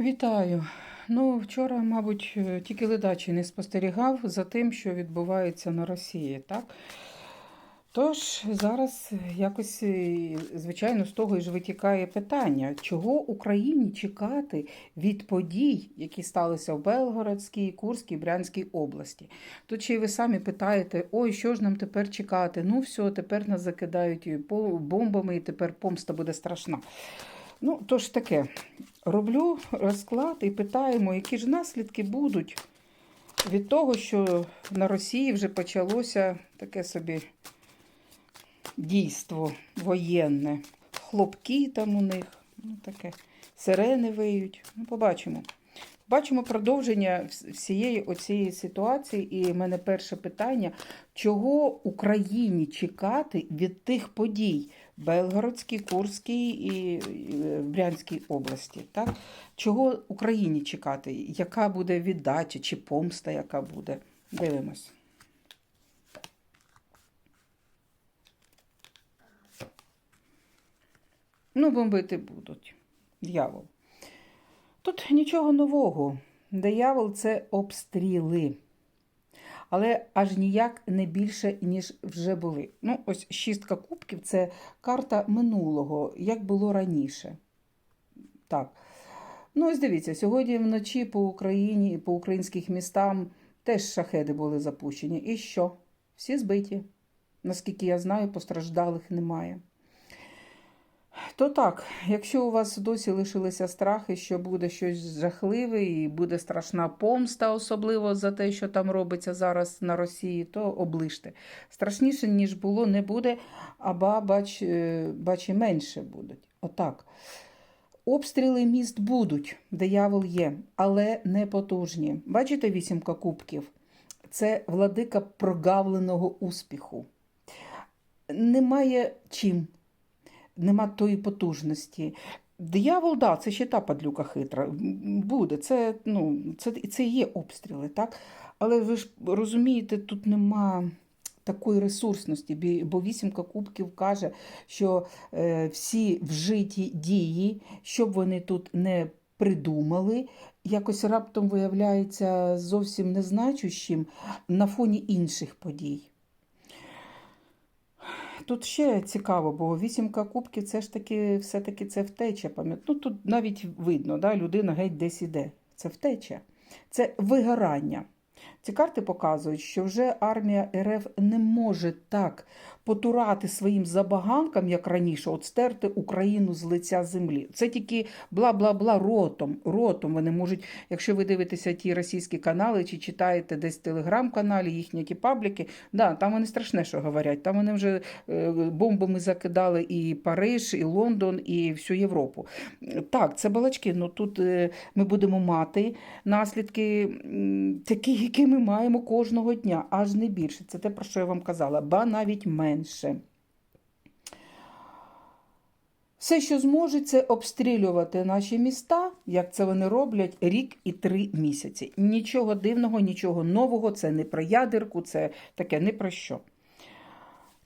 Вітаю. Ну, вчора, мабуть, е, тільки ледачий не спостерігав за тим, що відбувається на Росії, так? Тож зараз якось, е, звичайно, з того ж витікає питання, чого Україні чекати від подій, які сталися в Белгородській, Курській, Брянській області. Тут ще й ви самі питаєте, ой, що ж нам тепер чекати? Ну, все, тепер нас закидають бомбами, і тепер помста буде страшна. Ну, то ж таке, роблю розклад і питаємо, які ж наслідки будуть від того, що на Росії вже почалося таке собі дійство воєнне. Хлопки там у них, ну таке, сирени виють. Ну, побачимо. Бачимо продовження всієї оцієї ситуації. І в мене перше питання: чого Україні чекати від тих подій Белгородській, Курській і е, Брянській області? Так? Чого Україні чекати? Яка буде віддача чи помста, яка буде? Дивимось. Ну, бомбити будуть. Д'явол. Тут нічого нового. Диявол це обстріли. Але аж ніяк не більше, ніж вже були. Ну, ось шістка кубків це карта минулого, як було раніше. Так. Ну, ось дивіться, сьогодні вночі по Україні, по українських містам теж шахеди були запущені. І що? Всі збиті. Наскільки я знаю, постраждалих немає. То так, якщо у вас досі лишилися страхи, що буде щось жахливе і буде страшна помста, особливо за те, що там робиться зараз на Росії, то оближте. Страшніше, ніж було, не буде, аба, бач, е, бач і менше будуть. Отак. Обстріли міст будуть, диявол є, але не потужні. Бачите вісімка кубків? Це владика прогавленого успіху. Немає чим нема тої потужності. Диявол, да, це ще та падлюка хитра. Буде, це, ну, це, це є обстріли, так? Але ви ж розумієте, тут нема такої ресурсності, бо вісімка кубків каже, що е, всі вжиті дії, щоб вони тут не придумали, якось раптом виявляється зовсім незначущим на фоні інших подій. Тут ще цікаво, бо вісімка кубків це ж таки все-таки це втеча. пам'ят- Ну тут навіть видно, да, людина геть десь іде. Це втеча, це вигорання. Ці карти показують, що вже армія РФ не може так потурати своїм забаганкам, як раніше, от стерти Україну з лиця землі. Це тільки бла-бла-бла ротом. Ротом вони можуть, якщо ви дивитеся ті російські канали чи читаєте десь телеграм-каналі їхні ті пабліки, да, там вони страшне, що говорять. Там вони вже е, бомбами закидали і Париж, і Лондон, і всю Європу. Так, це балачки. Ну тут е, ми будемо мати наслідки такі, які ми маємо кожного дня, аж не більше. Це те, про що я вам казала, ба навіть менше. Все, що зможуть, це обстрілювати наші міста, як це вони роблять, рік і три місяці. Нічого дивного, нічого нового, це не про ядерку, це таке не про що.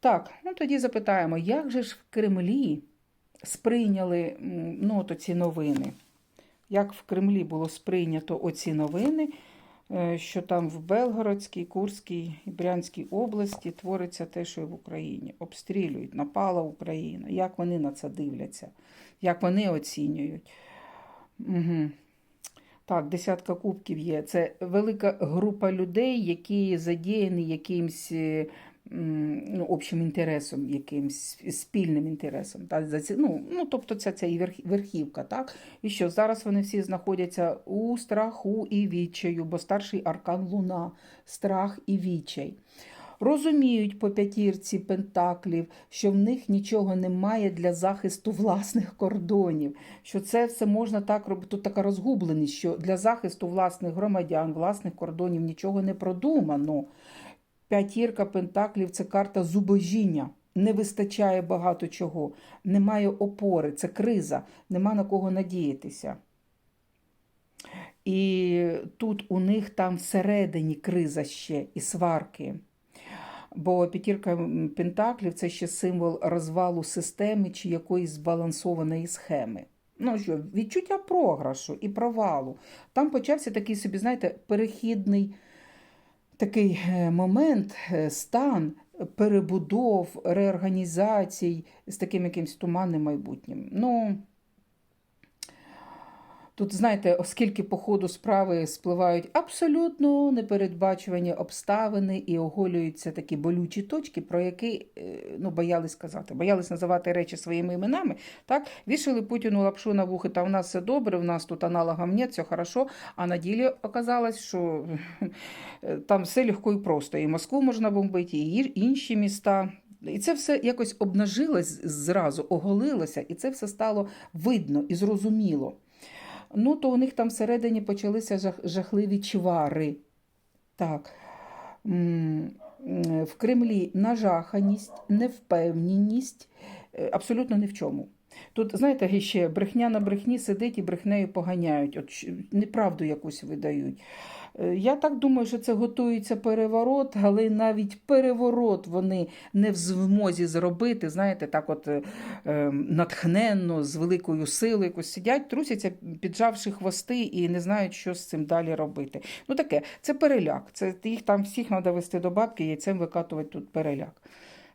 Так, ну тоді запитаємо, як же ж в Кремлі сприйняли ну, от новини? Як в Кремлі було сприйнято оці новини, що там в Белгородській, Курській і Брянській області твориться те, що і в Україні. Обстрілюють, напала Україна. Як вони на це дивляться? Як вони оцінюють? Угу. Так, десятка кубків є. Це велика група людей, які задіяні якимсь е, ну, общим інтересом, якимсь спільним інтересом. Та, ну, ну, тобто це, це верхівка. Так? І що зараз вони всі знаходяться у страху і відчаю, бо старший аркан Луна, страх і відчай. Розуміють по п'ятірці пентаклів, що в них нічого немає для захисту власних кордонів, що це все можна так робити. Тут така розгубленість, що для захисту власних громадян, власних кордонів нічого не продумано. П'ятірка пентаклів це карта зубожіння. Не вистачає багато чого, немає опори, це криза, нема на кого надіятися. І тут у них там всередині криза ще і сварки. Бо п'ятірка пентаклів це ще символ розвалу системи чи якоїсь збалансованої схеми. Ну що, відчуття програшу і провалу. Там почався такий собі, знаєте, перехідний такий е, момент, е, стан перебудов, реорганізацій з таким якимось туманним майбутнім. Ну, Тут, знаєте, оскільки по ходу справи спливають абсолютно непередбачувані обставини і оголюються такі болючі точки, про які е, ну, боялись казати, боялись називати речі своїми іменами. Так, вішали Путіну лапшу на вухи, та в нас все добре, в нас тут аналогів нет, все хорошо. А на ділі оказалось, що е, там все легко і просто. І Москву можна бомбити, і інші міста. І це все якось обнажилось зразу, оголилося, і це все стало видно і зрозуміло ну то у них там всередині почалися жах, жахливі чвари. Так. В Кремлі нажаханість, невпевненість, е, абсолютно ні в чому. Тут, знаєте, ще брехня на брехні сидить і брехнею поганяють, от неправду якусь видають. Е, я так думаю, що це готується переворот, але навіть переворот вони не в змозі зробити. Знаєте, так от е, ем, натхненно, з великою силою якось сидять, трусяться, піджавши хвости і не знають, що з цим далі робити. Ну таке, це переляк. Це їх там всіх треба вести до бабки, і цим викатувати тут переляк.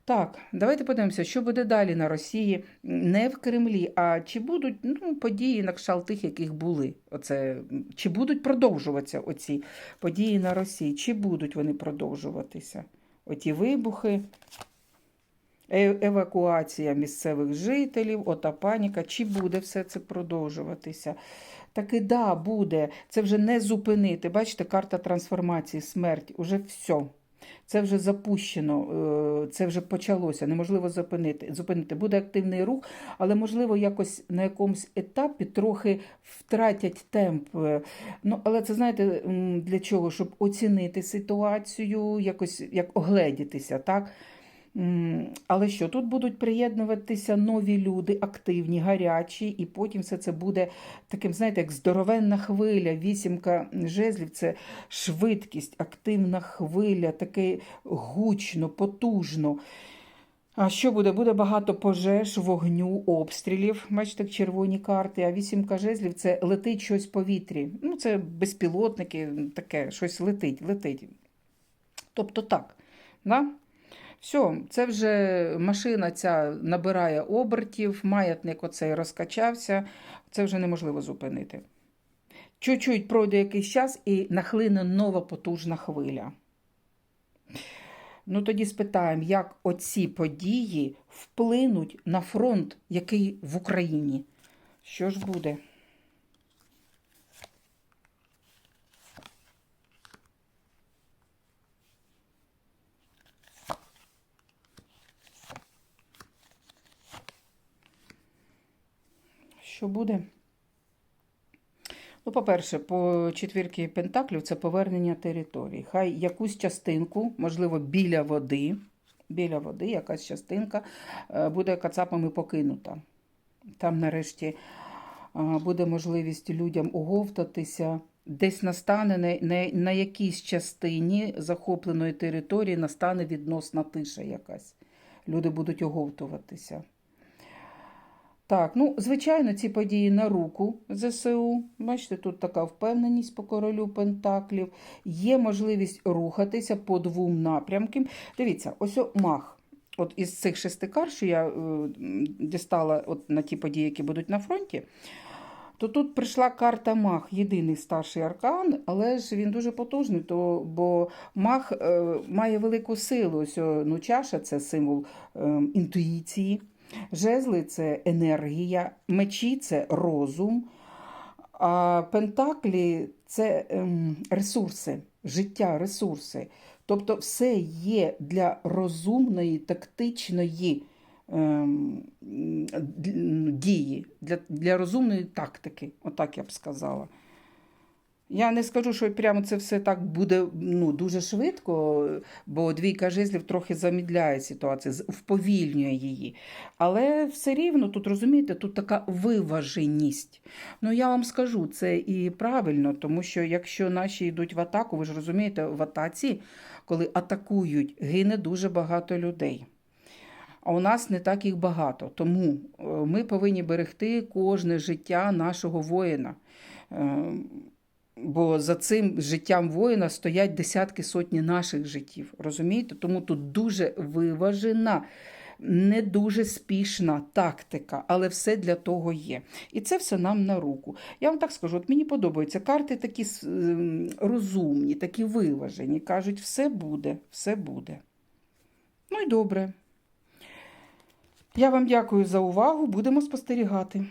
Так, давайте подивимося, що буде далі на Росії, не в Кремлі, а чи будуть ну, події на кшталт тих, яких були. Оце, Чи будуть продовжуватися оці події на Росії? Чи будуть вони продовжуватися? Оті вибухи, е евакуація місцевих жителів, ота паніка, чи буде все це продовжуватися? Таки да, буде. Це вже не зупинити. Бачите, карта трансформації, смерть, уже все. Це вже запущено, е, це вже почалося, неможливо зупинити. зупинити. Буде активний рух, але, можливо, якось на якомусь етапі трохи втратять темп. Е, ну, Але це знаєте, для чого? Щоб оцінити ситуацію, якось як огледітися. так? Але що тут будуть приєднуватися нові люди, активні, гарячі, і потім все це буде таким, знаєте, як здоровенна хвиля, вісімка жезлів це швидкість, активна хвиля, таке гучно, потужно. А що буде? Буде багато пожеж, вогню, обстрілів. Бачите, червоні карти, а вісімка жезлів це летить щось в повітрі. Ну, це безпілотники, таке щось летить, летить. Тобто так. Да? Все, це вже машина ця набирає обертів, маятник оцей розкачався, це вже неможливо зупинити. Чуть-чуть пройде якийсь час і нахлине нова потужна хвиля. Ну, тоді спитаємо, як оці події вплинуть на фронт, який в Україні. Що ж буде? Що буде? Ну, по-перше, по четвірки Пентаклів це повернення території. Хай якусь частинку, можливо, біля води, біля води, якась частинка е, буде кацапами покинута. Там, нарешті, е, буде можливість людям оговтатися. Десь настане на, на, на якійсь частині захопленої території настане відносна тиша якась. Люди будуть оговтуватися. Так, ну, звичайно, ці події на руку ЗСУ. Бачите, тут така впевненість по королю Пентаклів. Є можливість рухатися по двом напрямкам. Дивіться, ось мах. От із цих шести кар, що я е, дістала от на ті події, які будуть на фронті, то тут прийшла карта Мах, єдиний старший аркан, але ж він дуже потужний, то, бо Мах е, має велику силу. Ось, ну, Чаша це символ е, інтуїції. Жезли це енергія, мечі це розум, а пентаклі це ем, ресурси, життя, ресурси. Тобто все є для розумної, тактичної ем, дії, для, для розумної тактики, отак я б сказала. Я не скажу, що прямо це все так буде ну, дуже швидко, бо двійка жезлів трохи замідляє ситуацію, вповільнює її. Але все рівно тут розумієте, тут така виваженість. Ну я вам скажу, це і правильно, тому що якщо наші йдуть в атаку, ви ж розумієте, в атаці, коли атакують, гине дуже багато людей. а у нас не так їх багато. Тому е, ми повинні берегти кожне життя нашого воїна. Бо за цим життям воїна стоять десятки сотні наших життів. Розумієте? Тому тут дуже виважена, не дуже спішна тактика, але все для того є. І це все нам на руку. Я вам так скажу: от мені подобаються карти такі ем, розумні, такі виважені. Кажуть, все буде, все буде. Ну і добре. Я вам дякую за увагу. Будемо спостерігати.